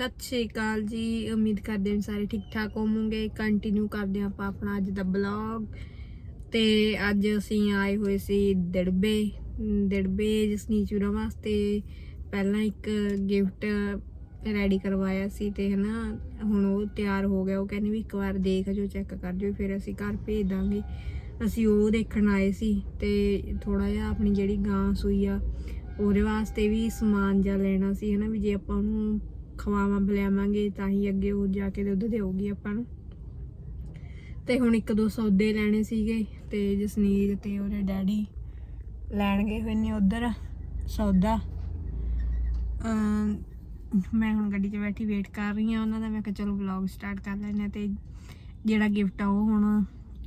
ਸਤਿ ਸ਼੍ਰੀ ਅਕਾਲ ਜੀ। ਉਮੀਦ ਕਰਦੇ ਹਾਂ ਸਾਰੇ ਠੀਕ ਠਾਕ ਹੋਵੋਗੇ। ਕੰਟੀਨਿਊ ਕਰਦੇ ਹਾਂ ਆਪਾਂ ਆਪਣਾ ਅੱਜ ਦਾ ਬਲੌਗ ਤੇ ਅੱਜ ਅਸੀਂ ਆਏ ਹੋਏ ਸੀ ਦੜਬੇ। ਦੜਬੇ ਜਸਨੀ ਚੂਰਾ ਵਾਸਤੇ ਪਹਿਲਾਂ ਇੱਕ ਗਿਫਟ ਰੈਡੀ ਕਰਵਾਇਆ ਸੀ ਤੇ ਹਨਾ, ਹੁਣ ਉਹ ਤਿਆਰ ਹੋ ਗਿਆ। ਉਹ ਕਹਿੰਦੇ ਵੀ ਇੱਕ ਵਾਰ ਦੇਖ ਜੋ ਚੈੱਕ ਕਰ ਜੋ ਫਿਰ ਅਸੀਂ ਘਰ ਭੇਜ ਦਾਂਗੇ। ਅਸੀਂ ਉਹ ਦੇਖਣ ਆਏ ਸੀ ਤੇ ਥੋੜਾ ਜਿਹਾ ਆਪਣੀ ਜਿਹੜੀ ਗਾਂ ਸੂਈ ਆ, ਉਹਦੇ ਵਾਸਤੇ ਵੀ ਸਮਾਨ ਜਾਂ ਲੈਣਾ ਸੀ ਹਨਾ, ਵੀ ਜੇ ਆਪਾਂ ਉਹਨੂੰ ਖਵਾਵਾਂ ਪਿਲਾਵਾਂਗੇ ਤਾਂ ਹੀ ਅੱਗੇ ਉਹ ਜਾ ਕੇ ਦੁੱਧ ਦੇਊਗੀ ਆਪਾਂ ਨੂੰ। ਤੇ ਹੁਣ ਇੱਕ ਦੋ ਸੌਦੇ ਲੈਣੇ ਸੀਗੇ ਤੇ ਜਸਨੀਰ ਤੇ ਉਹਦੇ ਡੈਡੀ ਲੈਣ ਗਏ ਹੋਏ ਨੇ ਉਧਰ ਸੌਦਾ। ਮੈਂ ਹੁਣ ਗੱਡੀ 'ਚ ਬੈਠੀ ਵੇਟ ਕਰ ਰਹੀ ਹਾਂ ਉਹਨਾਂ ਦਾ, ਮੈਂ ਕਿਹਾ ਚਲੋ ਵਲੌਗ ਸਟਾਰਟ ਕਰ ਲੈਂਦੇ ਹਾਂ ਤੇ ਜਿਹੜਾ ਗਿਫਟ ਆ ਉਹ ਹੁਣ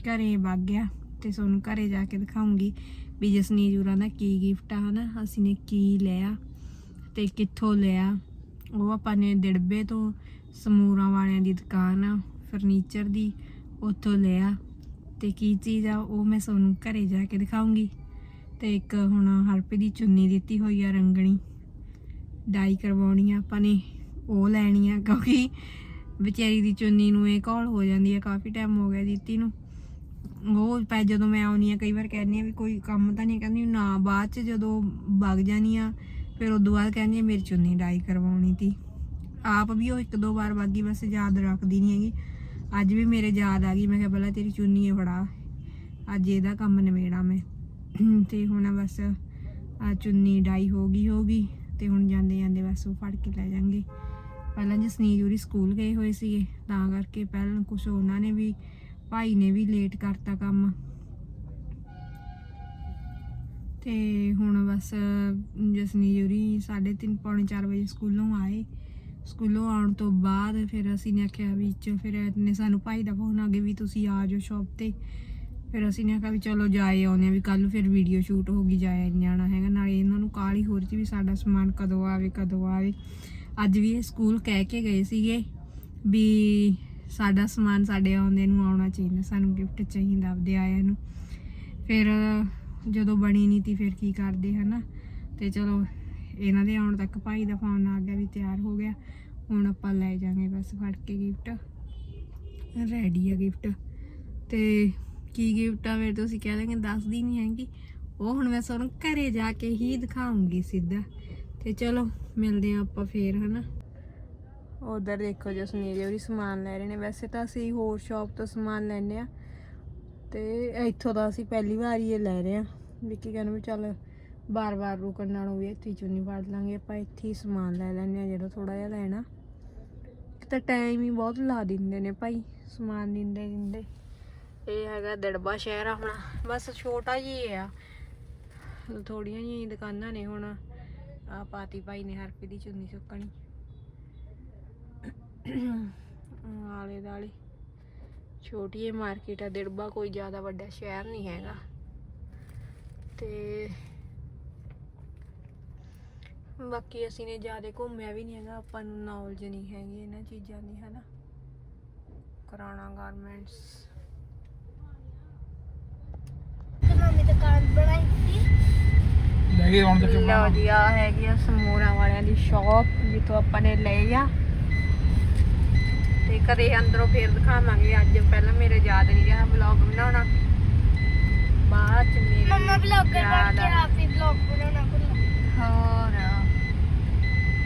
ਘਰੇ ਵਗ ਗਿਆ ਤੇ ਤੁਹਾਨੂੰ ਘਰੇ ਜਾ ਕੇ ਦਿਖਾਉਂਗੀ ਵੀ ਜਸਨੀਰ ਜੂਰਾਂ ਦਾ ਕੀ ਗਿਫਟ ਆ, ਹਨਾ? ਅਸੀਂ ਨੇ ਕੀ ਲਿਆ ਤੇ ਕਿੱਥੋਂ ਲਿਆ? ਉਹ ਆਪਾਂ ਨੇ ਦਿੜਬੇ ਤੋਂ ਸਮੂਰਾਂ ਵਾਲਿਆਂ ਦੀ ਦੁਕਾਨ ਆ ਫਰਨੀਚਰ ਦੀ ਉੱਥੋਂ ਲਿਆ ਤੇ ਕੀ ਚੀਜ਼ ਆ ਉਹ ਮੈਂ ਤੁਹਾਨੂੰ ਘਰੇ ਜਾ ਕੇ ਦਿਖਾਉਂਗੀ। ਤੇ ਇੱਕ ਹੁਣ ਹਰਪੇ ਦੀ ਚੁੰਨੀ ਦਿੱਤੀ ਹੋਈ ਆ ਰੰਗਣੀ। ਡਾਈ ਕਰਵਾਉਣੀ ਆ ਆਪਾਂ ਨੇ, ਉਹ ਲੈਣੀ ਆ ਕਿਉਂਕਿ ਵਿਚਾਰੀ ਦੀ ਚੁੰਨੀ ਨੂੰ ਇਹ ਕਾਲ ਹੋ ਜਾਂਦੀ ਆ, ਕਾਫੀ ਟਾਈਮ ਹੋ ਗਿਆ ਦਿੱਤੀ ਨੂੰ। ਉਹ ਪੈ ਜਦੋਂ ਮੈਂ ਆਉਣੀ ਆ, ਕਈ ਵਾਰ ਕਹਿੰਦੀ ਆ ਵੀ ਕੋਈ ਕੰਮ ਤਾਂ ਨਹੀਂ, ਕਹਿੰਦੀ ਨਾ ਬਾਅਦ ਚ ਜਦੋਂ ਵਗ ਜਾਣੀ ਆ ਫਿਰ ਉਦੋਂ ਬਾਅਦ ਕਹਿੰਦੀ ਮੇਰੀ ਚੁੰਨੀ ਡਾਈ ਕਰਵਾਉਣੀ ਤੀ। ਆਪ ਵੀ ਉਹ ਇੱਕ ਦੋ ਵਾਰ ਬਾਗੀ ਬਸ ਯਾਦ ਰੱਖਦੀ ਨਹੀਂ ਹੈਗੀ। ਅੱਜ ਵੀ ਮੇਰੇ ਯਾਦ ਆ ਗਈ, ਮੈਂ ਕਿਹਾ ਪਹਿਲਾਂ ਤੇਰੀ ਚੁੰਨੀ ਫੜਾ। ਅੱਜ ਇਹਦਾ ਕੰਮ ਨਿਬੇੜਾ ਮੈਂ। ਤੇ ਹੁਣ ਬਸ ਆ ਚੁੰਨੀ ਡਾਈ ਹੋ ਗਈ ਹੋਗੀ ਤੇ ਹੁਣ ਜਾਂਦੇ ਜਾਂਦੇ ਬਸ ਉਹ ਫੜ ਕੇ ਲੈ ਜਾਾਂਗੇ ਪਹਿਲਾਂ ਜਸਨੀਰ ਜੂਰੀ ਸਕੂਲ ਗਏ ਹੋਏ ਸੀਗੇ, ਤਾਂ ਕਰਕੇ ਪਹਿਲਾਂ ਕੁਝ ਉਹਨਾਂ ਨੇ ਵੀ, ਭਾਈ ਨੇ ਵੀ ਲੇਟ ਕਰਤਾ ਕੰਮ। ਤੇ ਹੁਣ ਬਸ, ਜਸਨੀ ਜੂਰੀ 3:30 ਪੌਣੇ 4 ਵਜੇ ਸਕੂਲੋਂ ਆਏ। ਸਕੂਲੋਂ ਆਉਣ ਤੋਂ ਬਾਅਦ ਫਿਰ ਅਸੀਂ ਨੇ ਆਖਿਆ ਵੀ ਚ ਫਿਰ ਨੇ ਸਾਨੂੰ ਭਾਈ ਦਾ ਫੋਨ ਆ ਗਿਆ ਵੀ ਤੁਸੀਂ ਆ ਜਾਓ ਸ਼ਾਪ ਤੇ। ਫਿਰ ਅਸੀਂ ਨੇ ਆਖਿਆ ਵੀ ਚਲੋ ਜਾਏ ਆਉਂਦੇ ਆ ਵੀ ਕੱਲ ਫਿਰ ਵੀਡੀਓ ਸ਼ੂਟ ਹੋਗੀ ਜਾਇਆ ਨੀ ਜਾਣਾ ਹੈਗਾ। ਨਾਲੇ ਇਹਨਾਂ ਨੂੰ ਕਾਲੀ ਹੋਰ ਰਹੀ ਵੀ ਸਾਡਾ ਸਮਾਨ ਕਦੋਂ ਆਵੇ ਕਦੋਂ ਆਵੇ। ਅੱਜ ਵੀ ਇਹ ਸਕੂਲ ਕਹਿ ਕੇ ਗਏ ਸੀਗੇ ਵੀ ਸਾਡਾ ਸਮਾਨ ਸਾਡੇ ਆਉਂਦੇ ਨੂੰ ਆਉਣਾ ਚਾਹੀਦਾ, ਸਾਨੂੰ ਗਿਫਟ ਚਾਹੀਦਾ ਆਪਦੇ ਆਇਆਂ ਨੂੰ। ਫਿਰ ਜਦੋਂ ਬਣੀ ਨਹੀਂ ਤੀ, ਫਿਰ ਕੀ ਕਰਦੇ, ਹਨਾ? ਤੇ ਚਲੋ, ਇਹਨਾਂ ਦੇ ਆਉਣ ਤੱਕ ਭਾਈ ਦਾ ਫੋਨ ਆ ਗਿਆ ਵੀ ਤਿਆਰ ਹੋ ਗਿਆ। ਹੁਣ ਆਪਾਂ ਲੈ ਜਾਾਂਗੇ ਬਸ ਫੜ ਕੇ ਗਿਫਟ ਰੈਡੀ ਆ ਗਿਫਟ ਤੇ ਕੀ ਗਿਫਟ ਆ, ਫਿਰ ਤੁਸੀਂ ਕਹਿ ਲਓਗੇ ਦੱਸਦੀ ਨਹੀਂ ਹੈਗੀ। ਉਹ ਹੁਣ ਮੈਂ ਤੁਹਾਨੂੰ ਘਰੇ ਜਾ ਕੇ ਹੀ ਦਿਖਾਉਂਗੀ ਸਿੱਧਾ। ਤੇ ਚਲੋ, ਮਿਲਦੇ ਆ ਆਪਾਂ ਫੇਰ, ਹਨਾ? ਉਧਰ ਦੇਖੋ ਜਸਨੀਰ ਜੀ ਵੀ ਸਮਾਨ ਲੈ ਰਹੇ ਨੇ। ਵੈਸੇ ਤਾਂ ਅਸੀਂ ਹੋਰ ਸ਼ਾਪ ਤੋਂ ਸਮਾਨ ਲੈਨੇ ਆ ਤੇ ਇੱਥੋਂ ਦਾ ਅਸੀਂ ਪਹਿਲੀ ਵਾਰ ਹੀ ਇਹ ਲੈ ਰਹੇ ਆ ਵਿੱਕੀ ਕਹਿੰਦਾ ਵੀ ਚੱਲ ਬਾਰ-ਬਾਰ ਰੁਕਣ ਨਾਲੋਂ ਵੀ ਇੱਥੇ ਹੀ ਚੁੰਨੀ ਪਾੜ ਲਾਂਗੇ, ਆਪਾਂ ਇੱਥੇ ਹੀ ਸਮਾਨ ਲੈ ਲੈਨੇ ਆ ਜਿਹੜਾ ਥੋੜਾ ਜਿਹਾ ਲੈਣਾ। ਇੱਕ ਤਾਂ ਟਾਈਮ ਹੀ ਬਹੁਤ ਲਾ ਦਿੰਦੇ ਨੇ ਭਾਈ, ਸਮਾਨ ਦਿੰਦੇ ਦਿੰਦੇ। ਇਹ ਹੈਗਾ ਦੜਬਾ ਸ਼ਹਿਰ ਆ ਆਪਣਾ, ਬਸ ਛੋਟਾ ਜੀ ਆ। ਥੋੜੀਆਂ ਜਿਹੀਆਂ ਦੁਕਾਨਾਂ ਨੇ ਹੁਣ ਆ ਪਾਤੀ ਭਾਈ ਨੇ ਹਰਪੀ ਦੀ ਚੁੰਨੀ ਸੁੱਕਣੀ। ਆਲੇ ਦਾਲੇ ਛੋਟੀ ਜਿਹੀ ਮਾਰਕੀਟ ਆ ਦਿੜਬਾ ਕੋਈ ਜ਼ਿਆਦਾ ਵੱਡਾ ਸ਼ਹਿਰ ਨਹੀਂ ਹੈਗਾ। ਤੇ ਬਾਕੀ ਅਸੀਂ ਨੇ ਜ਼ਿਆਦਾ ਘੁੰਮਿਆ ਵੀ ਨਹੀਂ ਹੈਗਾ ਆਪਾਂ ਨੂੰ ਨੌਲੇਜ ਨਹੀਂ ਹੈਗੀ ਇਹਨਾਂ ਚੀਜ਼ਾਂ ਦੀ ਹਨਾ? ਕਰਾਣਾ ਗਾਰਮੈਂਟਸ ਨਵੀਂ ਦੁਕਾਨ ਬਣਾਈ ਸੀ। ਲੈ ਕੇ ਆਉਣ ਤੱਕ ਲਓ ਜੀ ਆ ਹੈਗੀ ਆ ਸਮੂਰਾ ਵਾਲਿਆਂ ਦੀ ਸ਼ਾਪ ਜਿੱਥੋਂ ਆਪਾਂ ਨੇ ਲਏ ਆ। ਤੇ ਕਦੇ ਅੰਦਰੋਂ ਫੇਰ ਦਿਖਾਵਾਂਗੇ। ਅੱਜ ਪਹਿਲਾਂ ਮੇਰੇ ਯਾਦ ਨਹੀਂ ਰਿਹਾ ਵਲੌਗ ਬਣਾਉਣਾ। ਬਾਅਦ ਚ ਮੇਰੇ ਮੰਮਾ ਵਲੌਗਰ ਬਣ ਕੇ ਆਪੇ ਵਲੌਗ ਬਣਾਉਣਾ ਕੋਲ ਹੋਰ?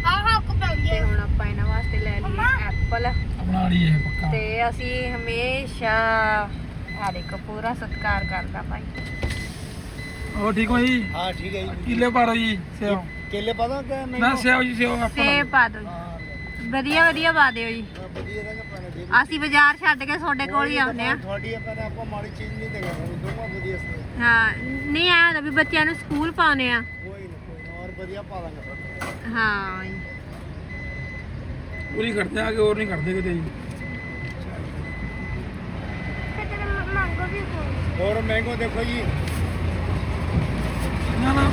ਆਹ ਆਹ ਕੁਪਾਉਂਦੇ ਹੁਣ ਆਪਾਂ ਇਹਨਾਂ ਵਾਸਤੇ ਲੈ ਲਈ ਐਪਲ ਬਣਾ ਲਈ ਇਹ ਪੱਕਾ। ਤੇ ਅਸੀਂ ਹਮੇਸ਼ਾ ਆ ਦੇਖੋ ਪੂਰਾ ਸਤਿਕਾਰ ਕਰਦਾ ਭਾਈ। ਹੋ ਠੀਕ ਹੋ ਹਾਂ ਠੀਕ ਹੈ ਕਿੱਲੇ ਵਧੀਆ ਵਧੀਆ ਪਾ ਦਿਓ ਜੀ। ਵਧੀਆ ਬਾਜ਼ਾਰ ਛੱਡ ਕੇ ਤੁਹਾਡੇ ਕੋਲ ਹੀ ਆਉਂਦੇ ਆ। ਤੁਹਾਡੀ ਆਪਾਂ ਆਪਾਂ ਮਾੜੀ ਚੀਜ਼ ਨਹੀਂ ਦੇਵਾਂਗੇ ਦੋਵਾਂ ਵਧੀਆ ਸੀ ਹਾਂ ਨਹੀਂ ਆ ਹੁੰਦਾ ਵੀ ਬੱਚਿਆਂ ਨੂੰ ਸਕੂਲ ਪਾਉਣੇ ਆ। ਕੋਈ ਨਾ ਕੋਈ ਵਧੀਆ ਪਾ ਲਾਂਗੇ ਹਾਂ ਜੀ। ਪੂਰੀ ਕਰਦੇ ਆ ਕਿ ਹੋਰ ਨਹੀਂ ਕਰਦੇ ਕਿਤੇ ਜੀ। ਔਰ ਮੈਂਗੋ ਦੇਖੋ ਜੀ। ਨਾ ਨਾ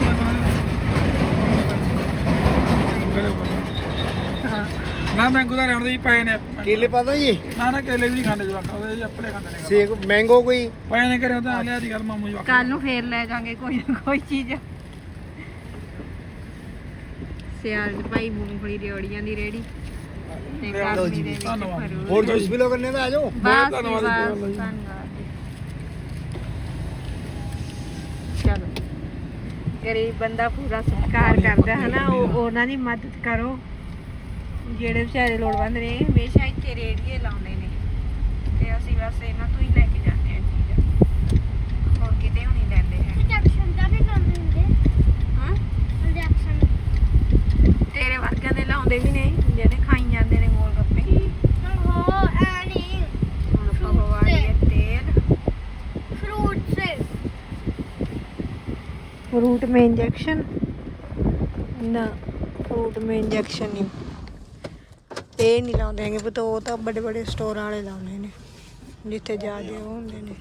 ਨਾ ਮੈਂਗੋ ਦਾ ਰਹਿਣ ਦੇ ਪਏ ਨੇ ਕੇਲੇ ਪਤਾ ਜੀ? ਨਾ ਨਾ ਕੇਲੇ ਵੀ ਖਾਂਦੇ ਜਵਾਕਾਂ ਉਹਦੇ ਜੀ ਆਪਣੇ ਖਾਂਦੇ ਨੇ। ਸੇਕ ਮੈਂਗੋ ਕੋਈ? ਪਏ ਨੇ ਘਰੇ ਤਾਂ ਲਿਆ ਦੀ ਗੱਲ ਮਾਮੂ ਜਵਾਕ ਕੱਲ ਨੂੰ ਫੇਰ ਲੈ ਜਾਾਂਗੇ ਕੋਈ ਕੋਈ ਚੀਜ਼। ਸਿਆਲ ਚ ਭਾਈ ਮੂੰਗਫਲੀ ਰਿਓੜੀਆਂ ਦੀ ਰੇੜੀ। ਤੇ ਗਰਮੀ ਧੰਨਵਾਦ। ਹੋਰ ਜੂਸ ਵੀ ਲੋ ਕਰਨੇ ਆ ਜਾਓ। ਬਹੁਤ ਧੰਨਵਾਦ ਜੀ, ਚਲੋ। ਗਰੀਬ ਬੰਦਾ ਪੂਰਾ ਸਤਿਕਾਰ ਕਰਦਾ ਹੈ ਨਾ ਉਹ ਉਹਨਾਂ ਦੀ ਮਦਦ ਕਰੋ। ਜਿਹੜੇ ਵਿਚਾਰੇ ਲੋੜਵੰਦ ਨੇ ਇਹ ਹਮੇਸ਼ਾ ਇੱਥੇ ਰੇੜੀਏ ਲਾਉਂਦੇ ਨੇ ਤੇ ਅਸੀਂ ਬਸ ਇਹਨਾਂ ਤੋਂ ਹੀ ਲੈ ਕੇ ਜਾਂਦੇ ਹਾਂ ਚੀਜ਼ ਹੋਰ ਕਿਤੇ ਵੀ ਨਹੀਂ ਲੈਂਦੇ ਹੈ ਇੰਜੈਕਸ਼ਨ ਦਾ ਵੀ ਲਾਉਂਦੇ ਹੁੰਦੇ ਹਾਂ ਇੰਜੈਕਸ਼ਨ ਤੇਰੇ ਵਰਗਿਆਂ ਦੇ ਲਾਉਂਦੇ ਵੀ ਨੇ ਜਿਹੜੇ ਖਾਈ ਜਾਂਦੇ ਨੇ ਗੋਲ ਗੱਪੇ ਹੋ ਐਨੀ ਹੁਣ ਆਪਾਂ ਪਵਾ ਲਈਏ ਤੇਲ ਫਰੂਟ ਸੇ फ्रूट में इंजेक्शन ਨਾ ਫਰੂਟ में ਇੰਜੈਕਸ਼ਨ ਨਹੀਂ ਇਹ ਨਹੀਂ ਲਾਉਂਦੇ ਹੈਗੇ ਪੁੱਤ, ਉਹ ਤਾਂ ਵੱਡੇ ਵੱਡੇ ਸਟੋਰਾਂ ਵਾਲੇ ਲਾਉਂਦੇ ਨੇ, ਜਿੱਥੇ ਜ਼ਿਆਦੇ ਉਹ ਹੁੰਦੇ ਨੇ।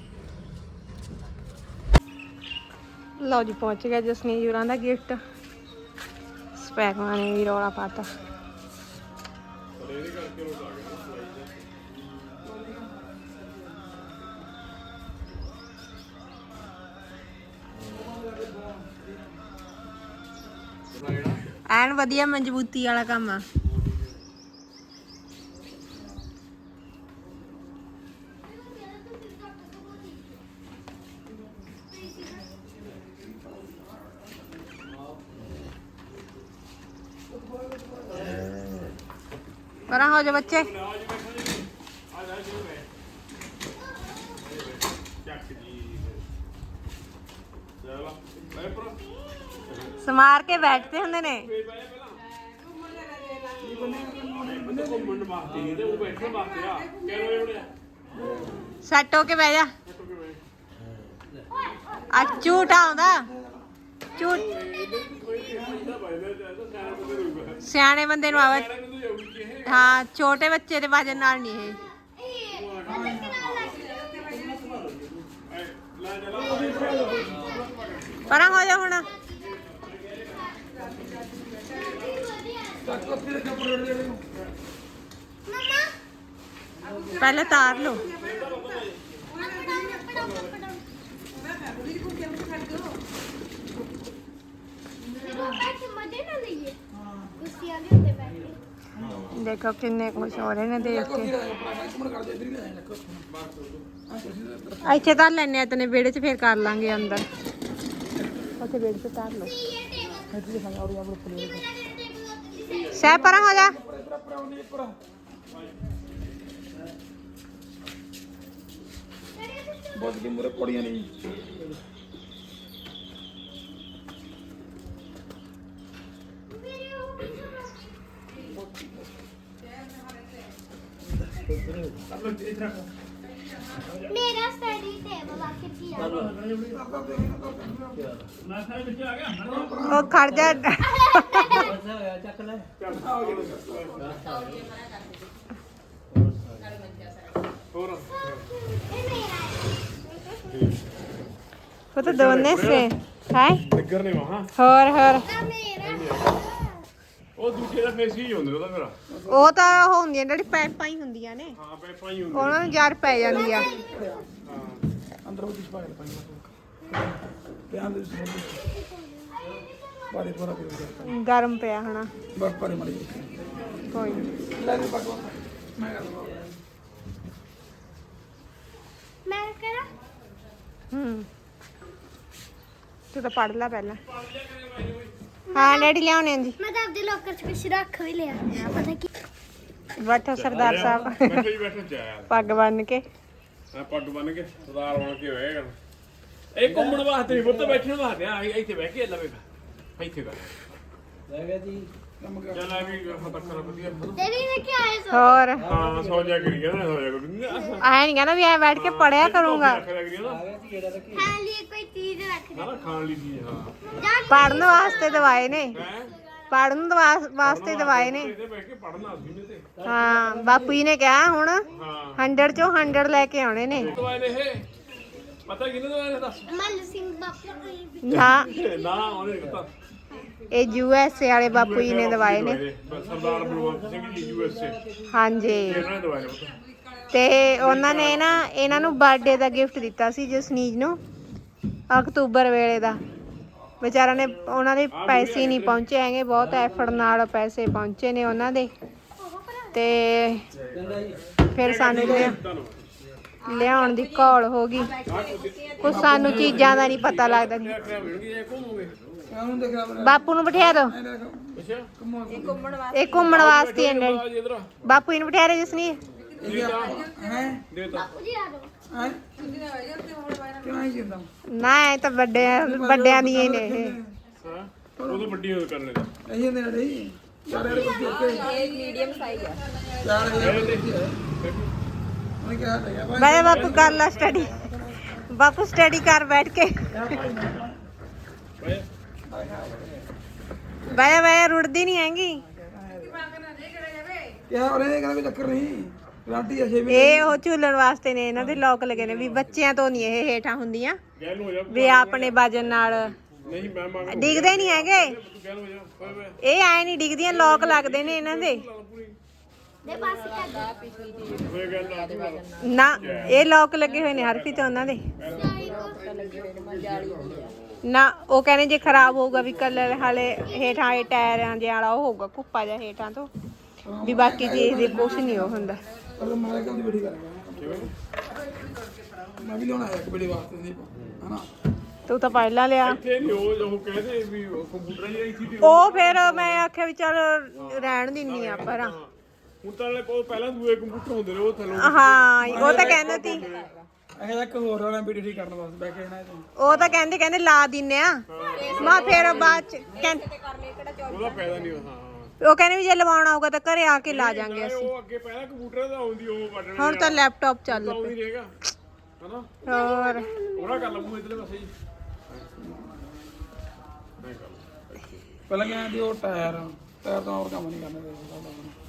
ਲਓ ਜੀ, ਪਹੁੰਚ ਗਿਆ ਜਸਨੀ ਜੁਰਾਂ ਦਾ ਗਿਫਟ ਸਪੈਕਾਂ ਨੇ ਵੀ ਰੌਲਾ ਪਾਤਾ। ਐਨ ਵਧੀਆ ਮਜ਼ਬੂਤੀ ਵਾਲਾ ਕੰਮ ਆ। ਪਰਾਂ ਹੋ ਜਾ ਬੱਚੇ? ਸਮਾਰ ਕੇ ਬੈਠਦੇ ਹੁੰਦੇ ਨੇ। ਸੈੱਟ ਹੋ ਕੇ ਬਹਿ ਜਾ। ਆ ਝੂਠ ਆਉਂਦਾ। ਝੂਠ। ਸਿਆਣੇ ਬੰਦੇ ਨੂੰ ਆਵੇ। ਹਾਂ, ਛੋਟੇ ਬੱਚੇ ਦੇ ਵਜਨ ਨਾਲ ਨਹੀਂ ਇਹ। ਪਰਾਂ ਹੋ ਜਾ ਹੁਣ। ਪਹਿਲਾਂ ਤਾਰ ਲਓ। ਦੇਖੋ ਕਿੰਨੇ ਖੁਸ਼ ਹੋ ਰਹੇ ਨੇ ਦੇਖ ਕੇ। ਇੱਥੇ ਤਾਂ ਲੈਣੇ ਆ ਤਨੇ ਵਿਹੜੇ 'ਚ ਫੇਰ ਕਰ ਲਾਂਗੇ ਅੰਦਰ। ਉੱਥੇ ਵਿਹੜੇ 'ਚ ਤਾਰ ਲਓ। ਸਹਿ ਪਰਾਂ ਹੋ ਜਾ। ਬਹੁਤ ਦੀ ਮੁਰੇ ਪੜੀਆਂ ਨਹੀਂ ਮੇਰਾ ਸਟੱਡੀ ਟੇਬਲ ਆ ਕੇ ਕੀ ਆ ਉਹ ਖੜ ਜਾ। ਇਹ ਮੇਰਾ ਉਹ ਤਾਂ ਦੋਨੇ ਸੇ। ਹੈ? ਨਿੱਗਰ ਨੇ ਵਾਹਾਂ ਹੋਰ ਹੋਰ। ਆ ਮੇਰਾ। ਉਹ ਦੂਜੇ ਦਾ ਫੇਸ ਹੀ ਹੁੰਦਾ ਉਹਦਾ ਮੇਰਾ। ਉਹ ਤਾਂ ਉਹ ਹੁੰਦੀਆਂ ਜਿਹੜੀ ਪੈਪਾਂ ਹੀ ਹੁੰਦੀਆਂ ਨੇ। ਹਾਂ ਪੈਪਾਂ ਹੀ ਹੁੰਦੀ ਉਹਨਾਂ ਨੂੰ ਪੈ ਜਾਂਦੀ ਆ। ਅੰਦਰ ਉਹ ਦਿਸ ਪਾਇਆ ਪਾਇਆ ਤੇ। ਅੰਦਰ ਦਿਸ ਬਾਰੇ ਪਰਾ ਪਿਆ ਗਰਮ ਪਿਆ ਹਨਾ। ਬਸ ਪਰੇ ਮੜੀ ਕੋਈ। ਲੈ ਦੇ। ਪਕਵਾ ਮੈਂ ਕਰ ਮੈਂ ਕਰਾਂ? ਹੂੰ। ਤੂੰ ਤਾਂ ਪੜ ਲੈ ਪਹਿਲਾਂ। ਹਾਂ ਡੈਡੀ ਲਿਆਉਣੇ ਜੀ। ਮੈਂ ਤਾਂ ਆਪਦੇ ਲੋਕਰ 'ਚ ਕੁਛ ਰੱਖ ਵੀ ਲਿਆ। ਪਤਾ ਕੀ ਬੈਠੋ ਸਰਦਾਰ ਸਾਹਿਬ। ਬੈਠੇ ਹੀ ਬੈਠੇ ਚਾਇਆ ਪੱਗ ਬੰਨ ਕੇ। ਆ ਪੱਗ ਬੰਨ ਕੇ ਸਰਦਾਰ ਬਣ ਕੇ ਹੋਏਗਾ। ਇਹ ਘੁੰਮਣ ਵਾਸਤੇ ਨਹੀਂ ਬੁੱਤ ਬੈਠਣ ਵਾਸਤੇ। ਆ ਇੱਥੇ ਬਹਿ ਕੇ ਲਵੇਗਾ ਇੱਥੇ ਕਰ ਕੰਮ ਕਰ। ਚੱਲ ਆ ਵੀ ਹੱਥ ਕਰ ਵਧੀਆ। ਤੇਰੀ ਨੇ ਕੀ ਆਏ ਸੋ? ਹੋਰ? ਹਾਂ ਸੌ ਜਾ ਕਰੀ ਕਹਿੰਦਾ ਸੌ ਜਾ ਕਰੀ ਐ ਨਹੀਂ ਕਹਿੰਦਾ ਵੀ ਐ ਬੈਠ ਕੇ ਪੜਿਆ ਕਰੂੰਗਾ। ਹਾਂ ਲਈ ਕੋਈ ਚੀਜ਼ ਰੱਖ ਦੇ ਨਾ ਨਾ ਖਾਣ ਲਈ ਚੀਜ਼ ਹਾਂ। ਜਾ ਪੜਨ ਵਾਸਤੇ ਦਵਾਏ ਨੇ। ਹੈ? ਪੜਨ ਵਾਸਤੇ ਦਵਾਏ ਨੇ। ਇੱਥੇ ਬੈਠ ਕੇ ਪੜਨਾ ਸੀ ਨੇ ਤੇ। ਹਾਂ ਬਾਪੂ ਜੀ ਨੇ ਕਿਹਾ ਹੁਣ ਹਾਂ। 100 ਚੋਂ 100 ਲੈ ਕੇ ਆਉਣੇ ਨੇ। ਇਹ। ਪਤਾ ਕਿਹਨੇ ਦਵਾਈ ਨੇ ਦੱਸ। ਮੱਲ ਸਿੰਘ ਬਾਪੂ ਹਾਂ ਨਾ। ਉਹਨੇ ਨੀ ਪਤਾ ਇਹ ਯੂ ਐਸ ਏ ਵਾਲੇ ਬਾਪੂ ਜੀ ਨੇ ਦਵਾਏ ਨੇ। ਸਰਦਾਰ Balwant Singh ji U S A. ਹਾਂਜੀ। ਤੇ ਉਹਨਾਂ ਨੇ ਨਾ ਇਹਨਾਂ ਨੂੰ ਬਰਥਡੇ ਦਾ ਗਿਫਟ ਦਿੱਤਾ ਸੀ ਜਸਨੀਜ ਨੂੰ ਅਕਤੂਬਰ ਵੇਲੇ ਦਾ। ਵਿਚਾਰਾ ਨੇ ਉਹਨਾਂ ਦੇ ਪੈਸੇ ਨਹੀਂ ਪਹੁੰਚੇ ਹੈਗੇ ਬਹੁਤ ਐਫਰਟ ਨਾਲ ਪੈਸੇ ਪਹੁੰਚੇ ਨੇ ਉਹਨਾਂ ਦੇ। ਤੇ ਫਿਰ ਸਾਨੂੰ ਲਿਆ- ਲਿਆਉਣ ਦੀ ਘੋਲ ਹੋ ਗਈ। ਕੁਛ ਸਾਨੂੰ ਚੀਜ਼ਾਂ ਦਾ ਨਹੀਂ ਪਤਾ ਲੱਗਦਾ। ਬਾਪੂ ਨੂੰ ਬਿਠਾ ਦਿਓ ਅੱਛਾ ਇਹ ਘੁੰਮਣ ਵਾਸਤੇ ਬਾਪੂ ਇਹਨੂੰ ਬਿਠਾ ਰਹੇ ਜਸਨੀ ਹੈ? ਦੇ ਹੈ? ਕਿਉਂ ਆਈ ਜਾਂਦਾ? ਨਾ ਇਹ ਤਾਂ ਵੱਡੇ ਵੱਡਿਆਂ ਦੀਆਂ ਹੀ ਨੇ ਇਹ। ਹਾਂ ਵੱਡੀ ਹੋ ਇਹ ਨੇ ਇਹ ਮੀਡੀਅਮ ਸਾਈਜ਼ ਉਹਨੇ ਕਿਹਾ ਤਾਂ ਬਾਪੂ ਕਰ ਲਾ ਸਟੱਡੀ ਬਾਪੂ ਸਟੱਡੀ ਕਰ ਬੈਠ ਕੇ। ਬਾਏ ਬਾਏ ਬਾਏ ਰੁੜਦੀ ਨਹੀਂ ਹੈਗੀ। ਕਿਹਾ ਉਹਨੇ ਕਹਿੰਦਾ ਕੋਈ ਚੱਕਰ ਨਹੀਂ। ਗਾਰੰਟੀ ਹੈ 6 ਮਹੀਨੇ ਇਹ ਉਹ ਝੂਲਣ ਵਾਸਤੇ ਨੇ ਇਹਨਾਂ ਦੇ ਲੋਕ ਲੱਗੇ ਨੇ ਵੀ ਬੱਚਿਆਂ ਤੋਂ ਨਹੀਂ ਇਹ ਹੇਠਾਂ ਹੁੰਦੀਆਂ। ਗੈਲ ਹੋ ਜਾ ਵੀ ਆਪਣੇ ਵਜਨ ਨਾਲ। ਨਹੀਂ ਮੈਂ ਮੰਗ ਡਿੱਗਦੇ ਨਹੀਂ ਹੈਗੇ। ਤੂੰ ਗੈਲ ਹੋ ਜਾ ਬਾਏ ਬਾਏ ਇਹ ਐ ਨਹੀਂ ਡਿੱਗਦੀਆਂ ਲੋਕ ਲੱਗਦੇ ਨੇ ਇਹਨਾਂ ਦੇ। ਦੇ ਪਾਸੇ ਕਰ ਹੋਏ ਗੱਲ ਨਾ ਤੂੰ ਇਹ ਲੋਕ ਲੱਗੇ ਹੋਏ ਨੇ ਹਰਪ੍ਰੀਤ ਉਹਨਾਂ ਦੇ। ਨਾ ਉਹ ਕਹਿੰਦੇ ਜੇ ਖਰਾਬ ਹੋਊਗਾ ਵੀ ਕਲਰ ਹਾਲੇ ਹੇਠਾਂ ਇਹ ਟਾਇਰਾਂ ਦੇ ਵਾਲਾ ਉਹ ਹੋਊਗਾ ਕੁੱਪਾ ਜਿਹਾ ਹੇਠਾਂ ਤੋਂ। ਵੀ ਬਾਕੀ ਚੀਜ਼ ਦੇ ਕੁਛ ਨਹੀਂ ਉਹ ਹੁੰਦਾ। ਅਗਰ ਮਾਰੇ ਕੰਮ ਦੀ ਬੈਠੀ ਕਰਾਂਗਾ ਮੈਂ ਵੀ ਲਿਆਉਣਾ ਹੈ ਇੱਕ ਬੜੀ ਵਾਸਤੇ ਨਹੀਂ ਹਨਾ? ਤੂੰ ਤਾਂ ਪਹਿਲਾਂ ਲਿਆ। ਇੱਥੇ ਨਹੀਂ ਉਹ ਉਹ ਕਹਿੰਦੇ ਵੀ ਕੰਪਿਊਟਰ ਹੀ ਆਈ ਸੀ ਤੇ ਉਹ ਫਿਰ ਮੈਂ ਆਖਿਆ ਵੀ ਚੱਲ ਰਹਿਣ ਦਿੰਨੀ ਆ ਪਰ ਹੁਣ ਤਾਂ ਉਹ ਪਹਿਲਾਂ ਦੂਏ ਕੰਪਿਊਟਰ ਹੁੰਦੇ ਨੇ ਉਹ ਥੱਲੋਂ ਹਾਂ ਉਹ ਤਾਂ ਕਹਿੰਦੇ ਸੀ। ਇਹ ਇੱਕ ਹੋਰ ਵਾਲਾ ਵੀਡੀਓ ਠੀਕ ਕਰਨ ਵਾਸਤੇ ਬੈ ਕੇ ਤੋਂ। ਉਹ ਤਾਂ ਕਹਿੰਦੇ ਕਹਿੰਦੇ ਲਾ ਦਿੰਨੇ ਆ। ਮੈਂ ਫਿਰ ਬਾਅਦ ਚ ਕਹਿੰਦੇ ਉਹਦਾ ਫਾਇਦਾ ਨਹੀਂ ਹਾਂ। ਉਹ ਕਹਿੰਦੇ ਵੀ ਜੇ ਲਵਾਉਣਾ ਹੋਊਗਾ ਤਾਂ ਘਰੇ ਆ ਕੇ ਲਾ ਜਾਾਂਗੇ ਅਸੀਂ। ਉਹ ਅੱਗੇ ਪਹਿਲਾਂ ਕੰਪਿਊਟਰ ਦਾ ਆਉਂਦੀ ਉਹ ਬਟਨ ਹੁਣ ਤਾਂ ਲੈਪਟਾਪ ਚੱਲ ਰਹੇਗਾ ਹਨਾ? ਹੋਰ। ਉਹਦਾ ਕਰ ਲਵਾਂ ਇਧਰਲੇ ਪਾਸੇ ਜੀ। ਪਹਿਲਾਂ ਕਹਿੰਦੇ ਉਹ ਟਾਇਰ ਟਾਇਰ ਤਾਂ ਹੋਰ ਕੰਮ ਨਹੀਂ ਕਰਨੇ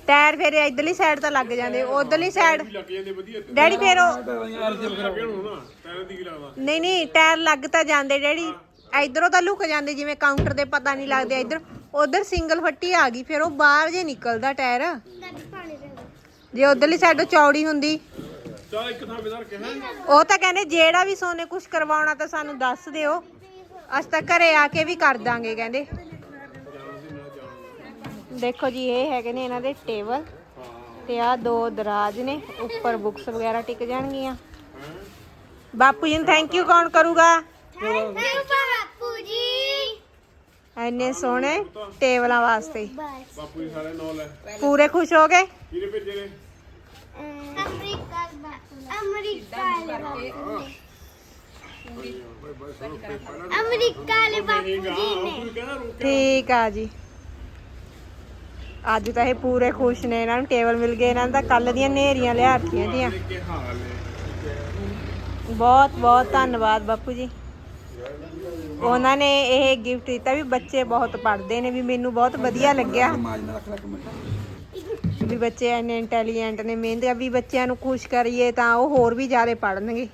ਟਾਇਰ ਫਿਰ ਇਧਰਲੀ ਸਾਈਡ ਤਾਂ ਲੱਗ ਜਾਂਦੇ ਉਧਰਲੀ ਸਾਈਡ ਲੱਗ ਜਾਂਦੇ ਵਧੀਆ। ਡੈਡੀ ਫਿਰ ਉਹ ਟਾਇਰ ਯਾਰ ਦੀ ਲੱਗਦਾ ਨਹੀਂ ਨਹੀਂ ਟਾਇਰ ਲੱਗ ਤਾਂ ਜਾਂਦੇ ਡੈਡੀ। ਇਧਰੋਂ ਤਾਂ ਲੁਕ ਜਾਂਦੇ ਜਿਵੇਂ ਕਾਊਂਟਰ ਦੇ ਪਤਾ ਨਹੀਂ ਲੱਗਦੇ ਇਧਰ ਉਧਰ ਸਿੰਗਲ ਫੱਟੀ ਆ ਗਈ ਫਿਰ ਉਹ ਬਾਹਰ ਜੇ ਨਿਕਲਦਾ ਟਾਇਰ। ਜੇ ਉਧਰਲੀ ਸਾਈਡ ਚੌੜੀ ਹੁੰਦੀ। ਚੱਲ ਇੱਕ ਥਾਂ ਵਿਦਾਰ ਕਿਹਾ ਉਹ ਤਾਂ ਕਹਿੰਦੇ ਜਿਹੜਾ ਵੀ ਸੋਨੇ ਕੁਝ ਕਰਵਾਉਣਾ ਤਾਂ ਸਾਨੂੰ ਦੱਸ ਦਿਓ। ਅਸੀਂ ਤਾਂ ਘਰੇ ਆ ਕੇ ਵੀ ਕਰ ਦਾਂਗੇ ਕਹਿੰਦੇ। ਦੇਖੋ ਜੀ ਇਹ ਹੈਗੇ ਨੇ ਇਹਨਾਂ ਦੇ ਟੇਬਲ। ਤੇ ਆ ਦੋ ਦਰਾਜ ਨੇ ਉੱਪਰ ਬੁੱਕਸ ਵਗੈਰਾ ਟਿਕ ਜਾਣਗੀਆਂ। ਬਾਪੂ ਜੀ ਨੂੰ ਥੈਂਕ ਯੂ ਕੌਣ ਕਰੂਗਾ? ਐਨੇ ਸੋਹਣੇ ਟੇਬਲਾਂ ਵਾਸਤੇ। ਬਸ ਬਾਪੂ ਜੀ ਸਾਰੇ ਨੌ ਲੈ। ਪੂਰੇ ਖੁਸ਼ ਹੋ ਗਏ? ਕਿਹਨੇ ਭੇਜੇ ਨੇ? ਅਮਰੀਕਾ ਅਮਰੀਕਾ ਵਾਲੇ ਬਾਪੂ ਨੇ ਅਮਰੀਕਾ ਵਾਲੇ ਬਾਪੂ ਜੀ ਨੇ ਠੀਕ ਆ ਜੀ। ਅੱਜ ਤਾਂ ਇਹ ਪੂਰੇ ਖੁਸ਼ ਨੇ ਇਹਨਾਂ ਨੂੰ ਟੇਬਲ ਮਿਲ ਗਏ ਇਹਨਾਂ ਤਾਂ ਕੱਲ ਦੀਆਂ ਨੇਰੀਆਂ ਲਿਆ ਰੱਖੀਆਂ ਦੀਆਂ। ਬਹੁਤ ਬਹੁਤ ਧੰਨਵਾਦ ਬਾਪੂ ਜੀ। ਉਹਨਾਂ ਨੇ ਇਹ ਗਿਫਟ ਦਿੱਤਾ ਵੀ ਬੱਚੇ ਬਹੁਤ ਪੜ੍ਹਦੇ ਨੇ ਵੀ ਮੈਨੂੰ ਬਹੁਤ ਵਧੀਆ ਲੱਗਿਆ। ਵੀ ਬੱਚੇ ਇੰਨੇ ਇੰਟੈਲੀਜੈਂਟ ਨੇ ਮਿਹਨਤ ਵੀ ਬੱਚਿਆਂ ਨੂੰ ਖੁਸ਼ ਕਰੀਏ ਤਾਂ ਉਹ ਹੋਰ ਵੀ ਜ਼ਿਆਦਾ ਪੜ੍ਹਨਗੇ।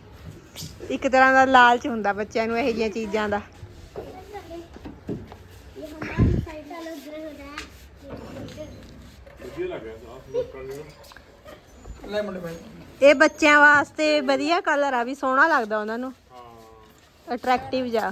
ਇੱਕ ਤਰ੍ਹਾਂ ਦਾ ਲਾਲਚ ਹੁੰਦਾ ਬੱਚਿਆਂ ਨੂੰ ਇਹੋ ਜਿਹੀਆਂ ਚੀਜ਼ਾਂ ਦਾ। ਇਹ ਬੱਚਿਆਂ ਵਾਸਤੇ ਵਧੀਆ ਕਲਰ ਆ ਵੀ ਸੋਹਣਾ ਲੱਗਦਾ ਉਹਨਾਂ ਨੂੰ। ਅਟਰੈਕਟਿਵ ਜਾ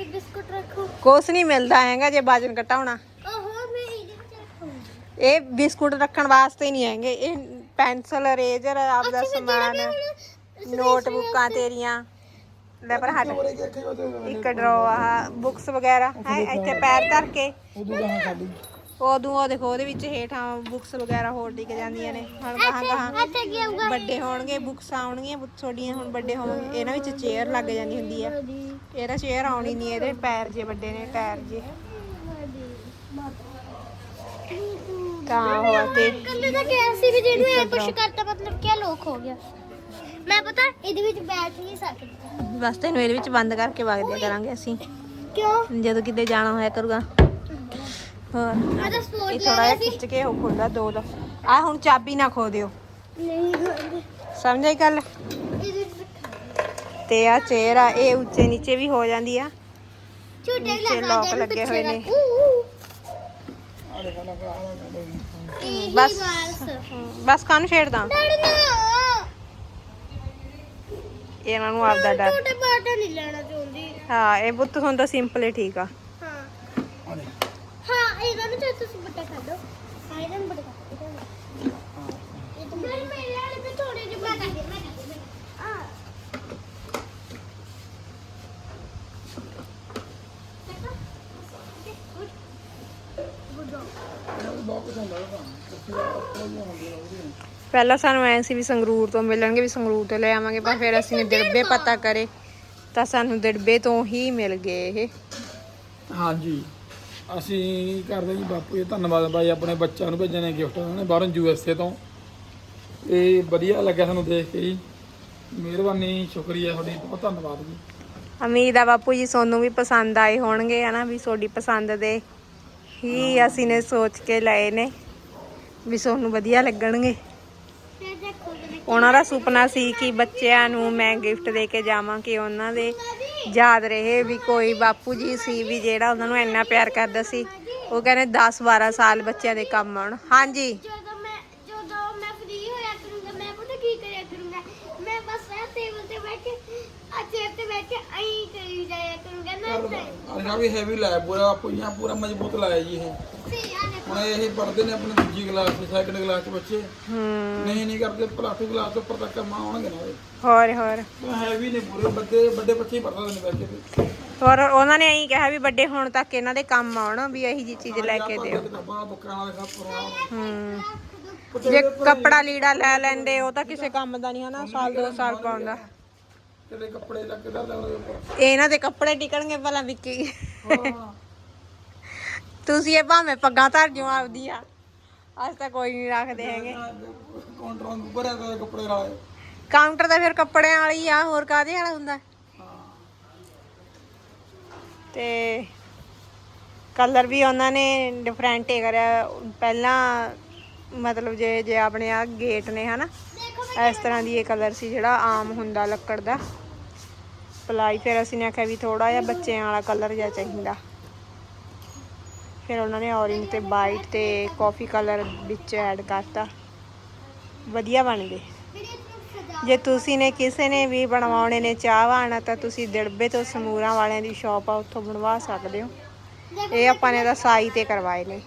ਬਿਸਕੁਟ ਕੁਛ ਨਹੀਂ ਮਿਲਦਾ ਹੈਗਾ ਜੇ ਵਜਨ ਘਟਾਉਣਾ ਇਹ ਬਿਸਕੁਟ ਰੱਖਣ ਵਾਸਤੇ ਨਹੀਂ ਹੈਗੇ ਇਹ ਪੈਨਸਲ ਰੇਜ਼ਰ ਆਪ ਦਾ ਸਮਾਨ ਨੋਟਬੁੱਕਾਂ ਤੇਰੀਆਂ। ਲੈ ਪਰ ਹਟ। ਇੱਕ ਡਰਾਅ ਆ ਬੁక్స్ ਵਗੈਰਾ ਹੈ ਇੱਥੇ ਪੈਰ ਧਰ ਕੇ। ਉਦੋਂ ਉਹ ਦੇਖੋ ਉਹਦੇ ਵਿੱਚ ਹੇਠਾਂ ਬੁੱਕਸ ਵਗੈਰਾ ਹੋਰ ਲਿਖ ਜਾਂਦੀਆਂ ਨੇ। ਹੁਣ ਕਹਾਂ ਕਹਾਂ ਵੱਡੇ ਹੋਣਗੇ ਬੁੱਕਸ ਆਉਣਗੀਆਂ ਤੁਹਾਡੀਆਂ ਹੁਣ ਵੱਡੇ ਹੋਣਗੇ ਇਹਨਾਂ ਵਿੱਚ ਚੇਅਰ ਲੱਗ ਜਾਂਦੀ ਹੁੰਦੀ ਆ। ਇਹਦਾ ਚੇਅਰ ਆਉਣੀ ਨਹੀਂ ਇਹਦੇ ਪੈਰ ਜੇ ਵੱਡੇ ਨੇ ਟਾਇਰ ਜੇ। ਤਾਂ ਹੋ ਤੇ ਕੱਲੇ ਦਾ ਕਿਹਾ ਸੀ ਵੀ ਜਿਹਨੂੰ ਇਹ ਕੁਛ ਕਰਤਾ ਮਤਲਬ ਕੀ ਲੋਕ ਹੋ ਗਿਆ। ਮੈਂ ਪਤਾ ਇਹਦੇ ਵਿੱਚ ਬੈਠ ਨਹੀਂ ਸਕਦੀ। ਬਸ ਤੈਨੂੰ ਇਹਦੇ ਵਿੱਚ ਬੰਦ ਕਰਕੇ ਵਗ ਕਰਾਂਗੇ ਅਸੀਂ। ਕਿਉਂ? ਜਦੋਂ ਕਿਤੇ ਜਾਣਾ ਹੋਇਆ ਕਰੂਗਾ। ਹੋਰ। ਮੈਂ ਤਾਂ ਸਪੋਰਟ ਇਹ ਥੋੜਾ ਜਿਹਾ ਖਿੱਚ ਕੇ ਉਹ ਖੁੱਲਦਾ ਦੋ ਦਾ ਆ ਹੁਣ ਚਾਬੀ ਨਾ ਖੋ ਦਿਓ। ਨਹੀਂ ਖੋਲਦੇ ਸਮਝ ਆਈ ਗੱਲ? ਇਹਦੇ ਤੇ ਆ ਚੇਅਰ ਆ ਇਹ ਉੱਚੇ ਨੀਚੇ ਵੀ ਹੋ ਜਾਂਦੀ ਆ। ਝੂਟੇ ਨੀਚੇ ਲਗਾ lock ਲੱਗੇ ਹੋਏ ਨੇ। ਆਲੇ ਖਾਣਾ ਖਾ ਇਹ ਬਸ। ਬਸ ਬਸ ਛੇੜਦਾ ਇਹਨਾਂ ਨੂੰ ਆਪਦਾ ਡਰ। ਛੋਟੇ ਬਾਟਾ ਨਹੀਂ ਲੈਣਾ ਚਾਹੁੰਦੀ। ਹਾਂ ਇਹ ਬੁੱਤ ਹੁੰਦਾ ਸਿੰਪਲ ਹੀ ਠੀਕ ਆ। ਹਾਂ ਹਾਂ ਇਹਨਾਂ ਨੂੰ ਚਾਹ ਤੁਸੀਂ ਬੱਟਾ ਖਾ ਲਓ। ਹਾਂ ਇਹਨਾਂ ਨੂੰ ਬੱਟਾ ਖਾ ਲਓ। ਇਹ ਤਾਂ ਮੇਰੇ ਮੇਰੇ ਵਾਲੇ ਤੇ ਥੋੜੇ ਜਿਹੇ ਮੈਂ ਕਰ ਦੇ ਮੈਂ ਕਰ ਦੇ ਆ ਬਹੁਤ ਪਸੰਦ ਆ ਪਹਿਲਾਂ ਸਾਨੂੰ ਐ ਸੀ ਵੀ ਸੰਗਰੂਰ ਤੋਂ ਮਿਲਣਗੇ ਵੀ ਸੰਗਰੂਰ ਤੋਂ ਲੈ ਆਵਾਂਗੇ ਪਰ ਫਿਰ ਅਸੀਂ ਨੇ ਦਿੜਬੇ ਪਤਾ ਕਰੇ ਤਾਂ ਸਾਨੂੰ ਦਿੜਬੇ ਤੋਂ ਹੀ ਮਿਲ ਗਏ ਇਹ। ਹਾਂਜੀ। ਅਸੀਂ ਕਰਦੇ ਜੀ ਬਾਪੂ ਜੀ ਧੰਨਵਾਦ ਬਾਈ ਆਪਣੇ ਬੱਚਿਆਂ ਨੂੰ ਭੇਜਣ ਨੇ ਗਿਫਟ ਉਹਨੇ ਬਾਹਰੋਂ ਯੂ ਐਸ ਏ ਤੋਂ। ਇਹ ਵਧੀਆ ਲੱਗਿਆ ਸਾਨੂੰ ਦੇਖ ਕੇ ਜੀ। ਮਿਹਰਬਾਨੀ ਸ਼ੁਕਰੀਆ ਤੁਹਾਡੀ ਬਹੁਤ ਧੰਨਵਾਦ ਜੀ। ਉਮੀਦ ਆ ਬਾਪੂ ਜੀ ਸੋਨੂੰ ਵੀ ਪਸੰਦ ਆਏ ਹੋਣਗੇ ਹਨਾ ਵੀ ਤੁਹਾਡੀ ਪਸੰਦ ਦੇ ਹੀ ਅਸੀਂ ਨੇ ਸੋਚ ਕੇ ਲਏ ਨੇ ਵੀ ਸੋਨੂੰ ਵਧੀਆ ਲੱਗਣਗੇ। ਉਹਨਾਂ ਦਾ ਸੁਪਨਾ ਸੀ ਕਿ ਬੱਚਿਆਂ ਨੂੰ ਮੈਂ ਗਿਫਟ ਦੇ ਕੇ ਜਾਵਾਂ ਕਿ ਉਹਨਾਂ ਦੇ ਯਾਦ ਰਹੇ ਵੀ ਕੋਈ ਬਾਪੂ ਜੀ ਸੀ ਵੀ ਜਿਹੜਾ ਉਹਨਾਂ ਨੂੰ ਇੰਨਾ ਪਿਆਰ ਕਰਦਾ ਸੀ। ਉਹ ਕਹਿੰਦੇ 10 12 ਸਾਲ ਬੱਚਿਆਂ ਦੇ ਕੰਮ ਆਉਣ। ਹਾਂਜੀ ਜਦੋਂ ਮੈਂ ਜਦੋਂ ਮੈਂ ਫ੍ਰੀ ਹੋਇਆ ਕਰੂੰਗਾ ਮੈਂ ਪਤਾ ਕੀ ਕਰਿਆ ਕਰੂੰਗਾ ਮੈਂ ਬਸ ਇਹ ਟੇਬਲ ਤੇ ਬੈਠ ਕੇ ਆ ਚੇਅਰ ਤੇ ਬੈਠ ਕੇ ਐਂ ਕਰੀ ਜਾਇਆ ਕਰੂੰਗਾ ਨਾ ਅਲਗਾ ਵੀ ਹੈਵੀ ਲਾਇਆ ਪੂਰਾ ਪੁਈਆਂ ਪੂਰਾ ਮਜ਼ਬੂਤ ਲਾਇਆ ਜੀ ਇਹ। ਹੁਣ ਇਹ ਪੜਦੇ ਨੇ ਆਪਣੇ ਦੂਜੀ ਕਲਾਸ ਚ ਸੈਕੰਡ ਕਲਾਸ ਚ ਬੱਚੇ। ਹੂੰ। ਨਹੀਂ ਨਹੀਂ ਕਰਦੇ ਪਲਾਸਟਿਕ ਕਲਾਸ ਤੋਂ ਉੱਪਰ ਤੱਕ ਮਾ ਆਉਣਗੇ ਨਾ ਹੋਰ ਹੋਰ। ਹੈਵੀ ਨੇ ਪੂਰੇ ਵੱਡੇ ਵੱਡੇ ਬੱਚੇ ਹੀ ਪੜਦੇ ਨੇ ਵੈਸੇ ਹੋਰ ਉਹਨਾਂ ਨੇ ਇਹੀ ਕਿਹਾ ਵੀ ਵੱਡੇ ਹੋਣ ਤੱਕ ਇਹਨਾਂ ਦੇ ਕੰਮ ਆਉਣ ਵੀ ਇਹੀ ਜੀ ਚੀਜ਼ ਲੈ ਕੇ ਦਿਓ। ਹੂੰ। ਜੇ ਕੱਪੜਾ ਲੀੜਾ ਲੈ ਲੈਂਦੇ ਉਹ ਤਾਂ ਕਿਸੇ ਕੰਮ ਦਾ ਨਹੀਂ ਹਨਾ ਸਾਲ ਦੋ ਸਾਲ ਪਾਉਂਦਾ। ਤੇਰੇ ਕੱਪੜੇ ਉੱਪਰ ਇਹਨਾਂ ਦੇ ਕੱਪੜੇ ਟਿਕਣਗੇ ਭਲਾ ਵਿੱਕੀ। ਹਾਂ। ਤੁਸੀਂ ਇਹ ਭਾਵੇਂ ਪੱਗਾਂ ਧਰ ਜਿਓ ਆਪਦੀਆਂ ਅੱਜ ਤਾਂ ਕੋਈ ਨਹੀਂ ਰੱਖਦੇ ਹੈਗੇ। ਕਾਊਂਟਰ ਵਾਂਗੂ ਭਰਿਆ ਕੱਪੜੇ ਵਾਲੇ। ਕਾਊਂਟਰ ਤਾਂ ਫਿਰ ਕੱਪੜਿਆਂ ਵਾਲੀ ਆ ਹੋਰ ਕਾਦੇ ਵਾਲਾ ਹੁੰਦਾ? ਤੇ ਕਲਰ ਵੀ ਉਹਨਾਂ ਨੇ ਡਿਫਰੈਂਟ ਹੀ ਕਰਿਆ। ਪਹਿਲਾਂ ਮਤਲਬ ਜੇ ਜੇ ਆਪਣੇ ਆ ਗੇਟ ਨੇ ਹਨਾ। ਇਸ ਤਰ੍ਹਾਂ ਦੀ ਇਹ ਕਲਰ ਸੀ ਜਿਹੜਾ ਆਮ ਹੁੰਦਾ ਲੱਕੜ ਦਾ। ਪਲਾਈ ਫਿਰ ਅਸੀਂ ਨੇ ਆਖਿਆ ਵੀ ਥੋੜਾ ਜਿਹਾ ਬੱਚਿਆਂ ਵਾਲਾ ਕਲਰ ਜਿਹਾ ਚਾਹੀਦਾ। ਫਿਰ ਉਹਨਾਂ ਨੇ ਔਰੇਂਜ ਤੇ ਵਾਈਟ ਤੇ ਕਾਫੀ ਕਲਰ ਵਿੱਚ ਐਡ ਕਰਤਾ। ਵਧੀਆ ਬਣ ਗਏ। ਜੇ ਤੁਸੀਂ ਨੇ ਕਿਸੇ ਨੇ ਵੀ ਬਣਵਾਉਣੇ ਨੇ ਚਾਹਵਾਨ ਤਾਂ ਤੁਸੀਂ ਦਿੜਬੇ ਤੋਂ ਸਮੂਰਾਂ ਵਾਲਿਆਂ ਦੀ ਸ਼ਾਪ ਆ ਉੱਥੋਂ ਬਣਵਾ ਸਕਦੇ ਹੋ। ਇਹ ਆਪਾਂ ਨੇ ਤਾਂ ਸਾਈ ਤੇ ਕਰਵਾਏ ਨੇ।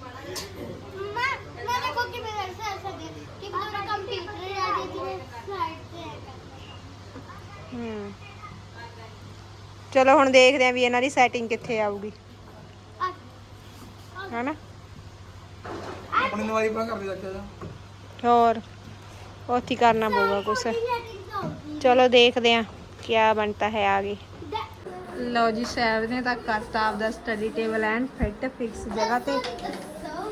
ਹੂੰ। ਚਲੋ ਹੁਣ ਦੇਖਦੇ ਆਂ ਵੀ ਇਹਨਾਂ ਦੀ ਸੈਟਿੰਗ ਕਿੱਥੇ ਆਊਗੀ। ਹੈਨਾ? ਆਪਣੀ ਹੋਰ ਉੱਥੇ ਹੀ ਕਰਨਾ ਪਊਗਾ ਕੁਛ। ਚਲੋ ਦੇਖਦੇ ਆਂ ਕੀ ਬਣਤਾ ਹੈ ਆਗੇ। ਲਓ ਜੀ ਸੈਵ ਨੇ ਤਾਂ ਕਰਤਾ ਆਪਦਾ study table and fit fix ਜਗ੍ਹਾ ਤੇ।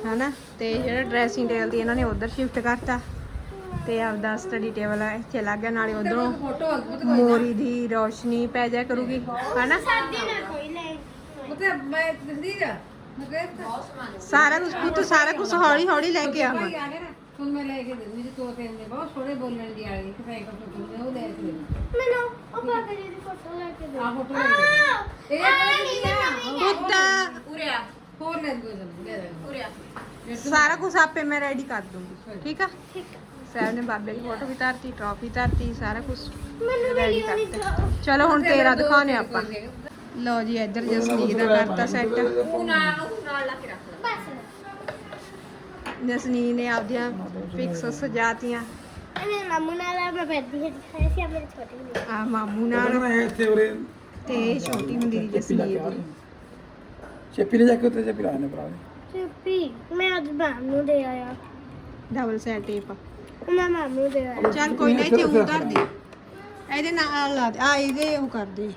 ਹਨਾ? ਤੇ ਜਿਹੜਾ ਡਰੈਸਿੰਗ ਟੇਬਲ ਦੀ ਇਹਨਾਂ ਨੇ ਉਧਰ ਸ਼ਿਫਟ ਕਰਤਾ। ਤੇ ਆਪਦਾ ਸਟੱਡੀ ਟੇਬਲ ਇੱਥੇ ਲੱਗ ਗਿਆ ਨਾਲੇ ਉਧਰੋਂ ਮੋਰੀ ਦੀ ਰੋਸ਼ਨੀ ਪੈ ਜਾ ਕਰੂਗੀ ਹਨਾ? ਨਾ ਸਾਰਾ ਕੁਝ ਪੁੱਤ ਸਾਰਾ ਕੁਝ ਹੌਲੀ ਹੌਲੀ ਲੈ ਕੇ ਆਵਾਂ ਮੈਨੂੰ ਉਹ ਬਾਬਾ ਜੀ ਦੀ ਫੋਟੋ ਲੈ ਕੇ ਦੇ ਆ ਫੋਟੋ ਲੈ ਕੇ ਪੁੱਤ। ਸਾਰਾ ਕੁਝ ਆਪੇ ਮੈਂ ਰੈਡੀ ਕਰ ਦੂੰਗੀ ਠੀਕ ਆ। ਸੈਵ ਨੇ ਬਾਬੇ ਦੀ ਫੋਟੋ ਵੀ ਧਰਤੀ ਟਰਾਫੀ ਧਰਤੀ ਸਾਰਾ ਕੁਝ ਮੈਨੂੰ ਰੈਡੀ ਕਰਤਾ। ਚਲੋ ਹੁਣ ਤੇਰਾ ਦਿਖਾਉਣੇ ਆਪਾਂ। ਲਓ ਜੀ ਇੱਧਰ ਜਸਨੀਤ ਦਾ ਕਰਤਾ ਸੈੱਟ ਬਸ। ਜਸਨੀਤ ਨੇ ਆਪਦੀਆਂ ਫਿਕਸ ਸਜਾਤੀਆਂ। ਮੇਰੇ ਮਾਮੂ ਨਾਲ ਮੈਂ ਬੈਠੀ ਹਾਂ ਦਿਖਾਇਆ ਸੀ ਆ ਮੇਰੇ ਛੋਟੇ ਵੀਡੀਓ ਆ ਮਾਮੂ ਨਾਲ। ਨਾ ਇਹ ਇੱਥੇ ਉਰੇ ਤੇ ਛੋਟੀ ਹੁੰਦੀ ਦੀ। ਚੇਪੀ ਨੇ ਜਾ ਕੇ ਉੱਤੇ ਚੇਪੀ ਲਾਣੇ ਭਰਾ ਨੇ। ਚੁੱਪੀ ਮੈਂ ਅੱਜ ਮਾਮੂ ਦੇ ਆਇਆ। ਡਬਲ ਸੈਟ ਟੇਪ ਮੈਂ ਮਾਮੂ ਦੇ ਆਇਆ ਚੱਲ ਕੋਈ ਨਾ ਇੱਥੇ ਉਹ ਕਰ ਦੇ ਇਹਦੇ ਨਾਲ ਲਾ ਦੇ। ਆ ਇਹਦੇ ਉਹ ਕਰ ਦੇ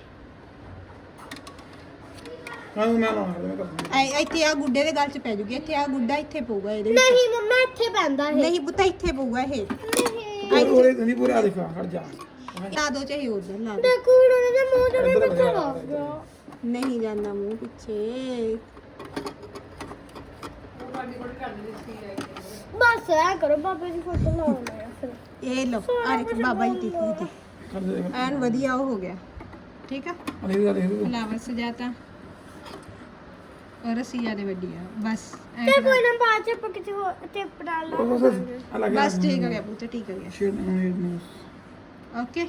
ਹਾਂ ਮੈਂ ਲਾਉਣਾ ਮੈਂ ਕਰ ਦੂੰਗਾ ਐ ਇੱਥੇ ਆ ਗੁੱਡੇ ਦੇ ਗਲ ਚ ਪੈ ਜੂਗੀ। ਇੱਥੇ ਆ ਗੁੱਡਾ ਇੱਥੇ ਪਊਗਾ ਇਹਦੇ ਵਿੱਚ। ਨਹੀਂ ਮੰਮਾ ਇੱਥੇ ਪੈਂਦਾ ਹੈ ਨਹੀਂ ਪੁੱਤਾ ਇੱਥੇ ਪਊਗਾ ਇਹ। ਨਹੀਂ। ਉਰੇ ਨਹੀਂ ਪੂਰੇ ਆ ਦੇਖਾ ਹਟ ਜਾ। ਲਾ ਦੋ ਚਾਹੇ ਉਧਰ ਲਾ ਦੋ। ਦੇਖੋ ਉਹਨਾਂ ਦੇ ਮੂੰਹ ਤੇ ਵੀ ਕਿੱਥੇ ਲੱਗ ਗਿਆ ਨਹੀਂ ਜਾਂਦਾ ਮੂੰਹ ਪਿੱਛੇ। ਬਸ ਐ ਕਰੋ ਬਾਬਾ ਜੀ ਫੋਟੋ ਲਾਉਣਾ ਹੈ ਫਿਰ। ਇਹ ਲੋ ਆ ਦੇਖ ਬਾਬਾ ਜੀ ਦੀ ਦੀ ਕਰ ਦੇ ਐਨ ਵਧੀਆ ਉਹ ਹੋ ਗਿਆ। ਠੀਕ ਆ? ਅਰੇ ਇਹਦਾ ਦੇਖ ਦੇ ਫਲਾਵਰ ਸਜਾਤਾ। ਔਰ ਰਸੀਆ ਦੇ ਵੱਡੀ ਆ। ਬਸ ਐਂ ਤੇ ਕੋਈ ਨਾ ਬਾਅਦ ਚ ਆਪਾਂ ਕਿਤੇ ਹੋਰ ਟਿਪ ਡਾਲ ਲਾ ਬਸ ਅਲੱਗ ਬਸ ਠੀਕ ਹੋ ਗਿਆ ਪੁੱਤ ਠੀਕ ਹੋ ਗਿਆ। ਸ਼ੇਡ ਨੂੰ ਓਕੇ।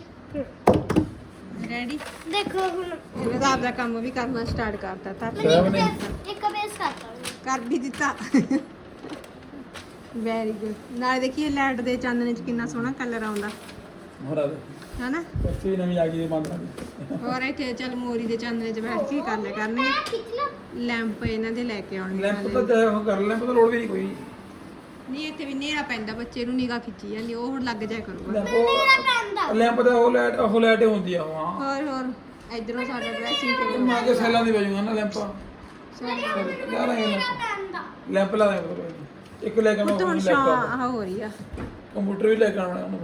ਰੈਡੀ ਦੇਖੋ ਹੁਣ। ਇਹਨੇ ਤਾਂ ਆਪਦਾ ਕੰਮ ਵੀ ਕਰਨਾ ਸਟਾਰਟ ਕਰਤਾ ਤਾਂ ਸਾਹਿਬ ਨੇ ਇੱਕ ਬੇਸ ਕਰਤਾ। ਕਰ ਵੀ ਦਿੱਤਾ। ਵੈਰੀ ਗੁੱਡ ਨਾਲੇ ਦੇਖੀਏ ਲਾਈਟ ਦੇ ਚਾਨਣੇ ਚ ਕਿੰਨਾ ਸੋਹਣਾ ਕਲਰ ਆਉਂਦਾ। ਹੋਰ ਆ ਦੇ। ਹਨਾ? ਕੁਰਸੀ ਨਵੀਂ ਆ ਗਈ ਦੇ ਬੰਦ ਕਰ ਹੋਰ ਇੱਥੇ ਚੱਲ ਮੋਰੀ ਦੇ ਚਾਨਣੇ 'ਚ ਬੈਠ ਕੇ ਕਰ ਲਿਆ ਕਰਨਗੇ। ਲਾ ਲੈਂਪ ਇਹਨਾਂ ਦੇ ਲੈ ਕੇ ਆਉਣਗੇ ਲੈਂਪ ਨਾਲੇ। ਤਾਂ ਉਹ ਕਰ ਲੈਂਪ ਤਾਂ ਲੋੜ ਵੀ ਨਹੀਂ ਕੋਈ। ਨਹੀਂ ਇੱਥੇ ਵੀ ਨੇਰਾ ਪੈਂਦਾ ਬੱਚੇ ਨੂੰ ਨਿਗਾਹ ਖਿੱਚੀ ਜਾਂਦੀ ਉਹ ਹੁਣ ਲੱਗ ਜਾਇਆ ਕਰੂਗਾ। ਲੈਂਪ ਉਹ ਲੈਂਪ ਦਾ ਉਹ ਲਾਈਟ ਉਹ ਲਾਈਟ ਹੁੰਦੀ ਆ ਉਹ ਹਾਂ। ਹੋਰ ਹੋਰ। ਇਧਰੋਂ ਸਾਡਾ ਡਰੈਸਿੰਗ ਇਹ ਟੇਬਲ ਮਾਂ ਕੇ ਸੈਲਾਂ ਦੀ ਵਜੂਗਾ ਨਾ ਲੈਂਪ ਯਾਰ ਇਹ ਲੈਂਪ ਲੈਂਪ ਲਾ ਦੇ। ਇੱਕ ਲੈ ਕੇ ਮੈਂ ਪੁੱਤ ਹੁਣ ਸ਼ਾਂ ਆਹ ਹੋ ਰਹੀ ਆ। ਕੰਪਿਊਟਰ ਵੀ ਲੈ ਕੇ ਆਉਣਾ ਉਹਨੂੰ।